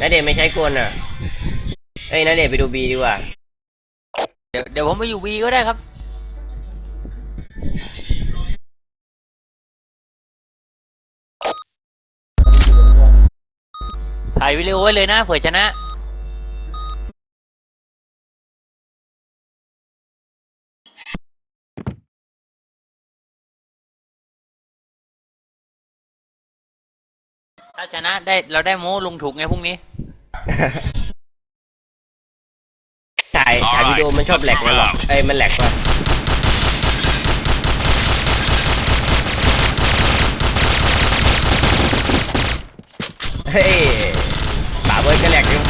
นาเดชไม่ใช้กลอะเอ้ยนาเดชไปดูบีดีกว่า เดี๋ยวเดี๋ยวผมไปอยู่บีก็ได้ครับ ถ่ายวิดีโอไว้เลยนะเผื่อชนะ ถ้าชนะได้เราได้โม้ลุงถูกไงพรุ่งนี้ ถ่ายถ่ายวิดีโอมันชอบแหลกมันหรอกเอ้ยมันแหลกว่ะเฮ้ยป่าเบิร์ดก็แหลกอยู่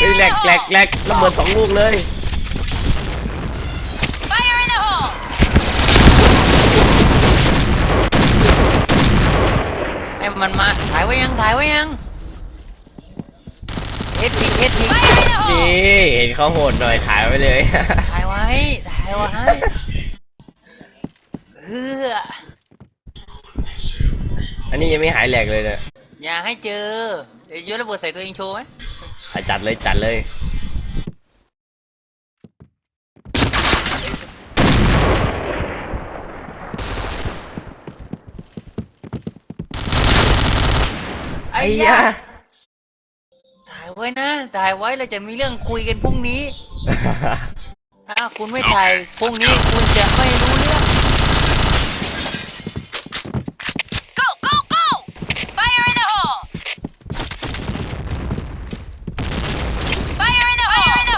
เฮ้ยแหลกแหลกแหลกระเบิดสองลูกเลย อ้มันมาถ่ายไว้ยังถ่ายไว้ยังเฮ็ดทิ้งเฮ็ดทิ้ง Fire in the นี่ hole! เห็นเขาโหดหน่อยถ่ายไว้เลย ถ่ายไว้ถ่ายไว้เฮืออันนี้ยังไม่หายแหลกเลยเนี่ยอย่าให้เจอเดี๋ยวโยนระเบิดใส่ตัวเองโชว์ไหมอะจัดเลยจัดเลย ไอ้ ไอ้ ยายาถ่ายไว้นะ ถ่ายไว้เราจะมีเรื่องคุยกันพรุ่งนี้ ถ้าคุณไม่ถ่ายพรุ่งนี้คุณจะไม่รู้เรื่อง Go, go, go! Fire in the hole! Fire in the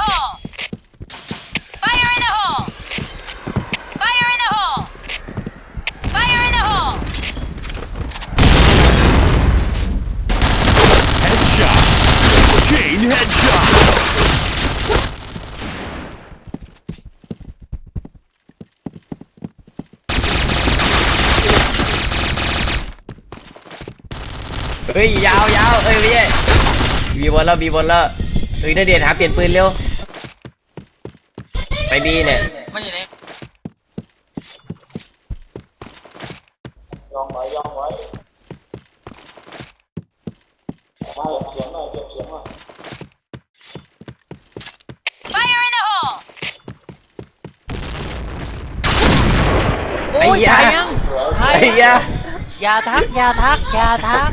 hole! Fire in the hole! Fire in the hole! Fire in the hole! Headshot. Chain headshot. เฮ้ยยาวยาวเอ้ยไม่ใช่บีบอลแล้วบีบอลแล้วเฮ้ยนาเดียนหาเปลี่ยนปืนเร็วไปบีเนี่ยมันอยู่ไหน Fire in the hole! โอ้ไอ้ยยาถ่ายยังถ่ายไอ้ยังยาอย่าทักอย่าทักอย่าทัก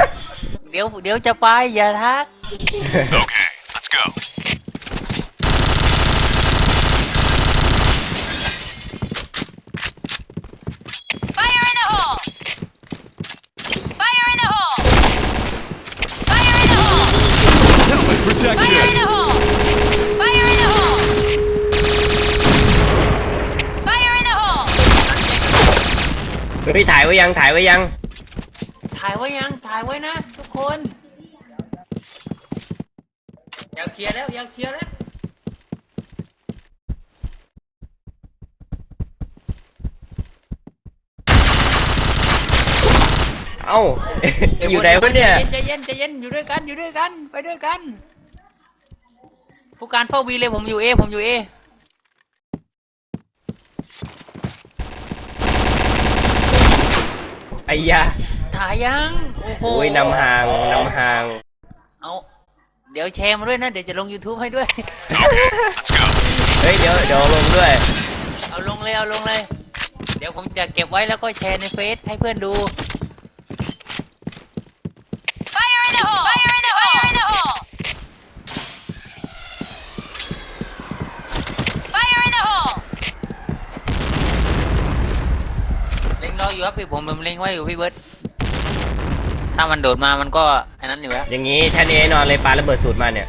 เดี๋ยวเดี๋ยวจะไปอย่าทัก Okay, let's go. Fire in the hole! Fire in the hole! Fire in the hole! Helmet Fire in protection. the hole! Fire in the hole! Fire in the hole! เฮ้ยถ่ายไว้ยังถ่ายไว้ยัง ถ่ายไว้ยัง ถ่ายไว้นะ ทุก คนอยากเคลียร์แล้วอยากเคลียร์แล้วเอ้า อยู่ไหนวะเนี่ยใจเย็นใจเย็นใจเย็นอยู่ด้วยกันอยู่ด้วยกัน ไปด้วยกัน ผู้การเฝ้าวีเลยผมอยู่เอผมอยู่เอไอ้ยา ถ่ายยัง โอ้โห โอ้ยนำห่างนำห่าง เอา เดี๋ยวแชร์มาด้วยนะ เดี๋ยวจะลง YouTube ให้ด้วย เฮ้ยเดี๋ยวเดี๋ยวลงด้วย เอาลงเลย เอาลงเลย เดี๋ยวผมจะเก็บไว้แล้วก็แชร์ในเฟซให้เพื่อนดู Fire in the hole! Fire in the hole! Fire in the hole! Fire in the hole! เล็งรออยู่ครับพี่ผมผมเล็งไว้อยู่พี่เบิร์ต ถ้ามันโดดมา มันก็อันนั้นอยู่แล้ว อย่างงี้แท่นี้นอนเลยปาระเบิดสูตรมาเนี่ย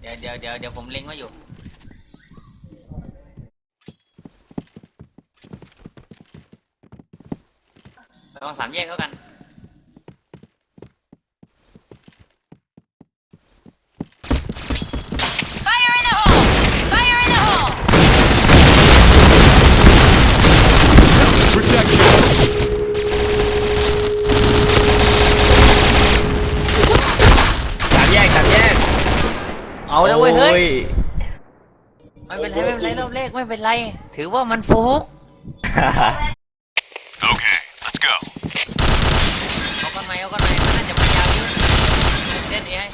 เดี๋ยวเดี๋ยวเดี๋ยวเดี๋ยวผมเล็งไว้อยู่ระวังสามแยกเข้ากัน Fire in the hole! Fire in the hole! Helmet protection. สามแยกสามแยก เอาแล้วเว้ยเฮ้ยโอ้ไม่เป็นไรไม่เป็นไรรอบแรกไม่เป็นไร ถือว่ามันฟุก Okay, let's go. เอากันไหมเอากันไหมมันน่าจะมายาวเยอะเล่นนี้ให้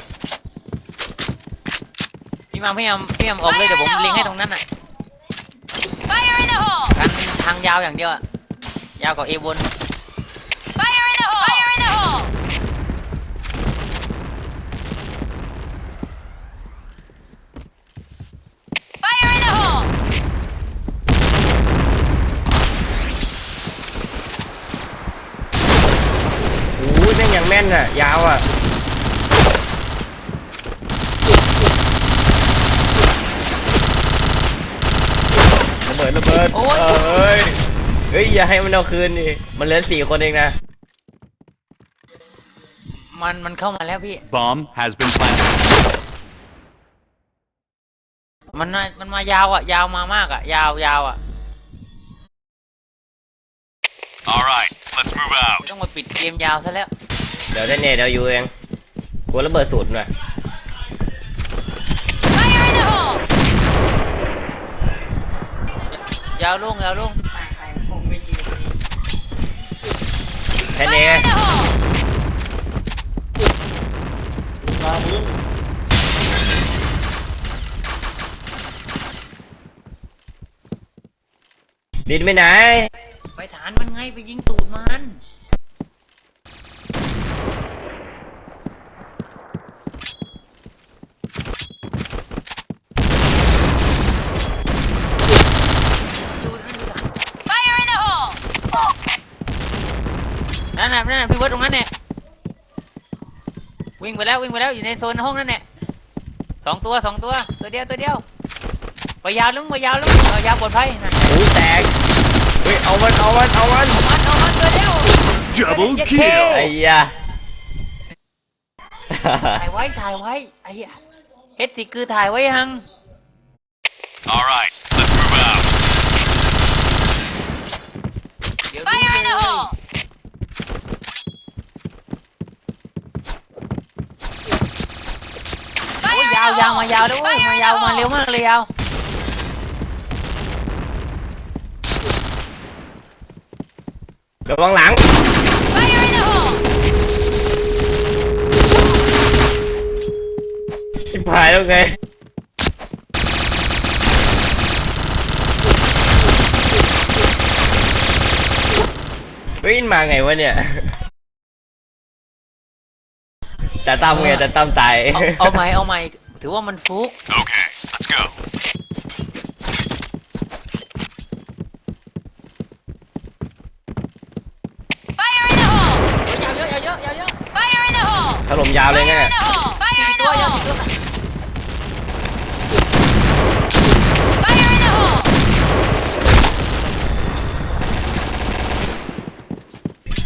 พี่มังพยายามพยายามออกเลยเดี๋ยวผมเล็งให้ตรงนั้นอะ Fire in the hole! กันทางยาวอย่างเดียวอะยาวกว่าเอวน Fire in the hole! Fire in the hole! Fire in the hole! โอ้ยแม่งยังแม่ นอะ ยาวอะระเบิดระเบิดโอ้ย เอ้ยเฮ้ย อย่าให้มันเอาคืนดิมันเหลือสี่คนเองนะ มันมันเข้ามาแล้วพี่ Bomb has been planted. มันมามันมายาวอะ ยาวมามากอะ ยาวยาวอะ All right, let's move out. ต้องมาปิดเกมยาวซะแล้วเดี๋ยวได้เนตเดี๋ยวอยู่เองกลัวระเบิดสูตรหน่อย Fire in the hole! ยาวลงยาวลงแค่นี้ Fire in the hole! บินไปไหน ไปฐานมันไงไปยิงตูดมันดูดูดูฐาน Fire in the hole! นั่นน่ะนั่นน่ะพี่เวิร์ดตรงนั้นเนี่ยวิ่งไปแล้ววิ่งไปแล้วอยู่ในโซนห้องนั่นแหละสองตัวสองตัวตัวเดียวตัวเดียวไปยาวลุงไปยาวลุงเอายาวปลอดภัยนั่นหูแตกเฮ้ยเอามันเอามันเอามันมันเอามันตัวเดียว Double Yeah, kill. ไอ้ยา ถ่ายไว้ถ่ายไว้ไอ้เหี้ยเฮ็ดสิคือถ่ายไว้ยัง All right, let's move out. เดี๋ยว Fire in the ดูเลย hole! โอ้ยยาวยาวมายาวแล้วเว้ยมายาวมาเร็วมากเลยยาวระวังหลัง Fire in the hole! ชิบหายแล้วไง เฮ้ยมาไงวะเนี่ยแต่ตั้มไงแต่ตั้มตาย เอาเอาใหม่เอาใหม่ ถือว่ามันฟุก Okay, let's go. Fire in the hole! ยาวเยอะยาวเยอะยาวเยอะ Fire in the hole! ถล่มยาวเลยไง Fire in the hole! Fire สี่ in ตั the วยาว hole! สี่ตัว Fire in the hole!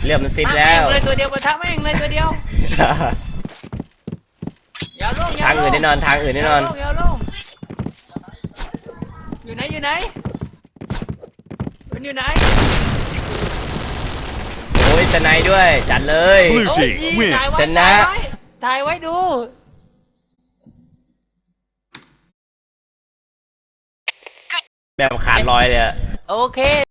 เลือดมันซิปมาแล้วม่งเลยตัวเดียวประทับแม่งเลยตัวเดียว ยาวลงยาทาวงลอื่นงแน่นอนทางอื่นแน่นอนยาวลงอยู่ไหนอยู่ไหนมันอยู่ไหนโอ้ยสไนด์ด้วย จัดเลย Blue โอ้ย team win. ถ่ายไว้ชนะ ถ่ายไว้ถ่ายไว้ดู แบบขาดลอยเลยอะ โอเค